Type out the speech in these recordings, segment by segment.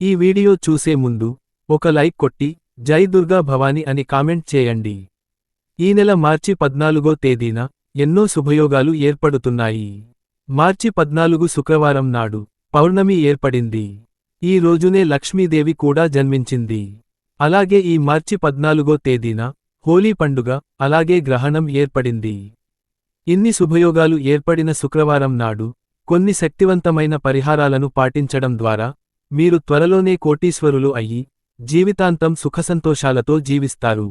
ఈ వీడియో చూసే ముందు ఒక లైక్ కొట్టి జై దుర్గా భవాని అని కామెంట్ చేయండి. ఈ నెల మార్చి పద్నాలుగో తేదీన ఎన్నో శుభయోగాలు ఏర్పడుతున్నాయి. మార్చి పద్నాలుగు శుక్రవారం నాడు పౌర్ణమి ఏర్పడింది. ఈ రోజునే లక్ష్మీదేవి కూడా జన్మించింది. అలాగే ఈ మార్చి పద్నాలుగో తేదీన హోలీ పండుగ అలాగే గ్రహణం ఏర్పడింది. ఇన్ని శుభయోగాలు ఏర్పడిన శుక్రవారం నాడు కొన్ని శక్తివంతమైన పరిహారాలను పాటించడం ద్వారా మీరు త్వరలోనే కోటీశ్వరులు అయ్యి జీవితాంతం సుఖసంతోషాలతో జీవిస్తారు.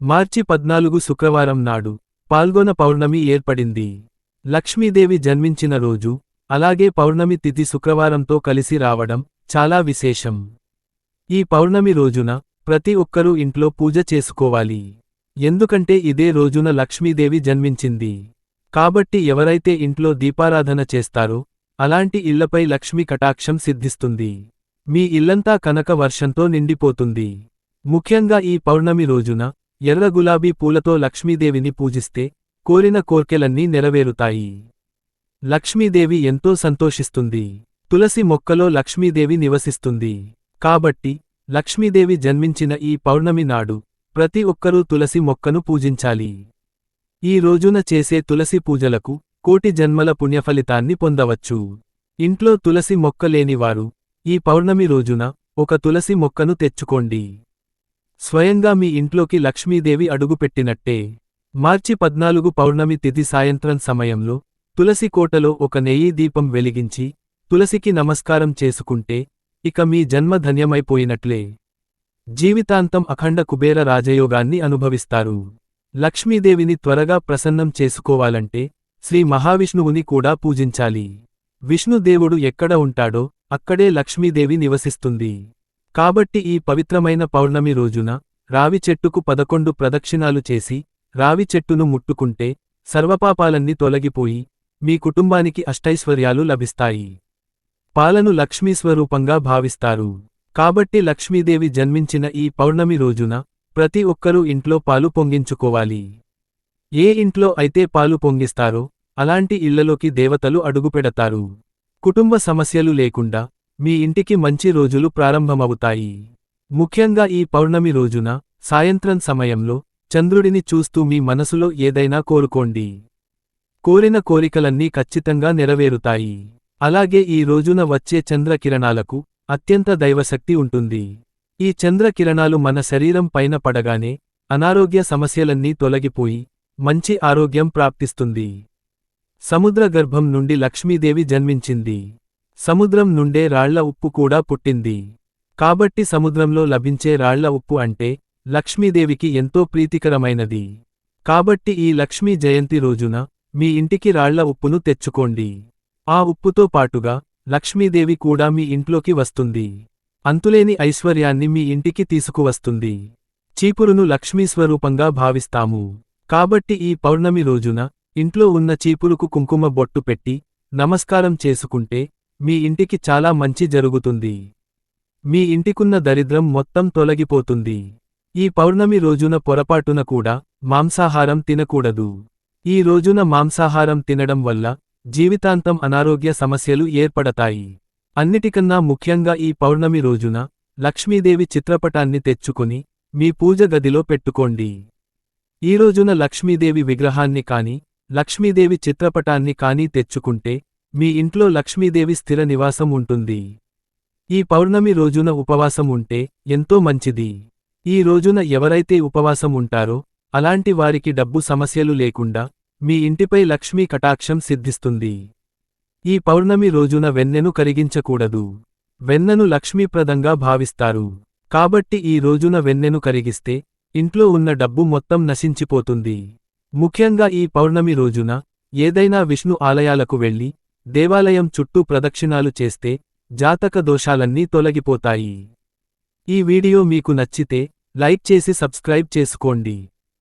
మార్చి పద్నాలుగు శుక్రవారం నాడు పాల్గొన పౌర్ణమి ఏర్పడింది. లక్ష్మీదేవి జన్మించిన రోజు అలాగే పౌర్ణమి తిథి శుక్రవారంతో కలిసి రావడం చాలా విశేషం. ఈ పౌర్ణమి రోజున ప్రతి ఒక్కరూ ఇంట్లో పూజ చేసుకోవాలి. ఎందుకంటే ఇదే రోజున లక్ష్మీదేవి జన్మించింది. కాబట్టి ఎవరైతే ఇంట్లో దీపారాధన చేస్తారో అలాంటి ఇళ్ళపై లక్ష్మీ కటాక్షం సిద్ధిస్తుంది. మీ ఇల్లంతా కనక వర్షంతో నిండిపోతుంది. ముఖ్యంగా ఈ పౌర్ణమి రోజున ఎర్ర గులాబీ పూలతో లక్ష్మీదేవిని పూజిస్తే కోరిన కోర్కెలన్నీ నెరవేరుతాయి. లక్ష్మీదేవి ఎంతో సంతోషిస్తుంది. తులసి మొక్కలో లక్ష్మీదేవి నివసిస్తుంది. కాబట్టి లక్ష్మీదేవి జన్మించిన ఈ పౌర్ణమి నాడు ప్రతి ఒక్కరూ తులసి మొక్కను పూజించాలి. ఈ రోజున చేసే తులసి పూజలకు కోటి జన్మల పుణ్యఫలితాన్ని పొందవచ్చు. ఇంట్లో తులసి మొక్క లేనివారు ఈ పౌర్ణమి రోజున ఒక తులసి మొక్కను తెచ్చుకోండి. స్వయంగా మీ ఇంట్లోకి లక్ష్మీదేవి అడుగుపెట్టినట్టే. మార్చి పద్నాలుగు పౌర్ణమి తిథి సాయంత్రం సమయంలో తులసి కోటలో ఒక నెయ్యి దీపం వెలిగించి తులసికి నమస్కారం చేసుకుంటే ఇక మీ జన్మ ధన్యమైపోయినట్లే. జీవితాంతం అఖండ కుబేర రాజయోగాన్ని అనుభవిస్తారు. లక్ష్మీదేవిని త్వరగా ప్రసన్నం చేసుకోవాలంటే శ్రీ మహావిష్ణువుని కూడా పూజించాలి. విష్ణుదేవుడు ఎక్కడ ఉంటాడో అక్కడే లక్ష్మీదేవి నివసిస్తుంది. కాబట్టి ఈ పవిత్రమైన పౌర్ణమి రోజున రావి చెట్టుకు పదకొండు ప్రదక్షిణాలు చేసి రావి చెట్టును ముట్టుకుంటే సర్వపాపాలన్నీ తొలగిపోయి మీ కుటుంబానికి అష్టైశ్వర్యాలు లభిస్తాయి. పాలను లక్ష్మీస్వరూపంగా భావిస్తారు. కాబట్టి లక్ష్మీదేవి జన్మించిన ఈ పౌర్ణమి రోజున ప్రతి ఒక్కరూ ఇంట్లో పాలు పొంగించుకోవాలి. ఏ ఇంట్లో అయితే పాలు పొంగిస్తారో అలాంటి ఇళ్ళలోకి దేవతలు అడుగుపెడతారు. కుటుంబ సమస్యలు లేకుండా మీ ఇంటికి మంచి రోజులు ప్రారంభమవుతాయి. ముఖ్యంగా ఈ పౌర్ణమి రోజున సాయంత్రం సమయంలో చంద్రుడిని చూస్తూ మీ మనసులో ఏదైనా కోరుకోండి. కోరిన కోరికలన్నీ ఖచ్చితంగా నెరవేరుతాయి. అలాగే ఈ రోజున వచ్చే చంద్రకిరణాలకు అత్యంత దైవశక్తి ఉంటుంది. ఈ చంద్రకిరణాలు మన శరీరం పైన పడగానే అనారోగ్య సమస్యలన్నీ తొలగిపోయి మంచి ఆరోగ్యం ప్రాప్తిస్తుంది. సముద్ర గర్భం నుండి లక్ష్మీదేవి జన్మించింది. సముద్రం నుండే రాళ్ళ ఉప్పు కూడా పుట్టింది. కాబట్టి సముద్రంలో లభించే రాళ్ళ ఉప్పు అంటే లక్ష్మీదేవికి ఎంతో ప్రీతికరమైనది. కాబట్టి ఈ లక్ష్మీ జయంతి రోజున మీ ఇంటికి రాళ్ళ ఉప్పును తెచ్చుకోండి. ఆ ఉప్పుతో పాటుగా లక్ష్మీదేవి కూడా మీ ఇంట్లోకి వస్తుంది. అంతులేని ఐశ్వర్యాన్ని మీ ఇంటికి తీసుకువస్తుంది. చీపురును లక్ష్మీస్వరూపంగా భావిస్తాము. కాబట్టి ఈ పౌర్ణమి రోజున ఇంట్లో ఉన్న చీపురుకు కుంకుమ బొట్టు పెట్టి నమస్కారం చేసుకుంటే మీ ఇంటికి చాలా మంచి జరుగుతుంది. మీ ఇంటికున్న దరిద్రం మొత్తం తొలగిపోతుంది. ఈ పౌర్ణమి రోజున పొరపాటున కూడా మాంసాహారం తినకూడదు. ఈ రోజున మాంసాహారం తినడం వల్ల జీవితాంతం అనారోగ్య సమస్యలు ఏర్పడతాయి. అన్నిటికన్నా ముఖ్యంగా ఈ పౌర్ణమి రోజున లక్ష్మీదేవి చిత్రపటాన్ని తెచ్చుకుని మీ పూజ గదిలో పెట్టుకోండి. ఈ రోజున లక్ష్మీదేవి విగ్రహాన్ని కాని లక్ష్మీదేవి చిత్రపటాన్ని కానీ తెచ్చుకుంటే మీ ఇంట్లో లక్ష్మీదేవి స్థిర నివాసం ఉంటుంది. ఈ పౌర్ణమి రోజున ఉపవాసం ఉంటే ఎంతో మంచిది. ఈ రోజున ఎవరైతే ఉపవాసం ఉంటారో అలాంటి వారికి డబ్బు సమస్యలు లేకుండా మీ ఇంటిపై లక్ష్మీ కటాక్షం సిద్ధిస్తుంది. ఈ పౌర్ణమి రోజున వెన్నెను కరిగించకూడదు. వెన్నను లక్ష్మీప్రదంగా భావిస్తారు. కాబట్టి ఈ రోజున వెన్నెను కరిగిస్తే ఇంట్లో ఉన్న డబ్బు మొత్తం నశించిపోతుంది. ముఖ్యంగా ఈ పౌర్ణమి రోజున ఏదైనా విష్ణు ఆలయాలకు వెళ్ళి దేవాలయం చుట్టూ ప్రదక్షిణాలు చేస్తే జాతక దోషాలన్నీ తొలగిపోతాయి. ఈ వీడియో మీకు నచ్చితే లైక్ చేసి సబ్స్క్రైబ్ చేసుకోండి.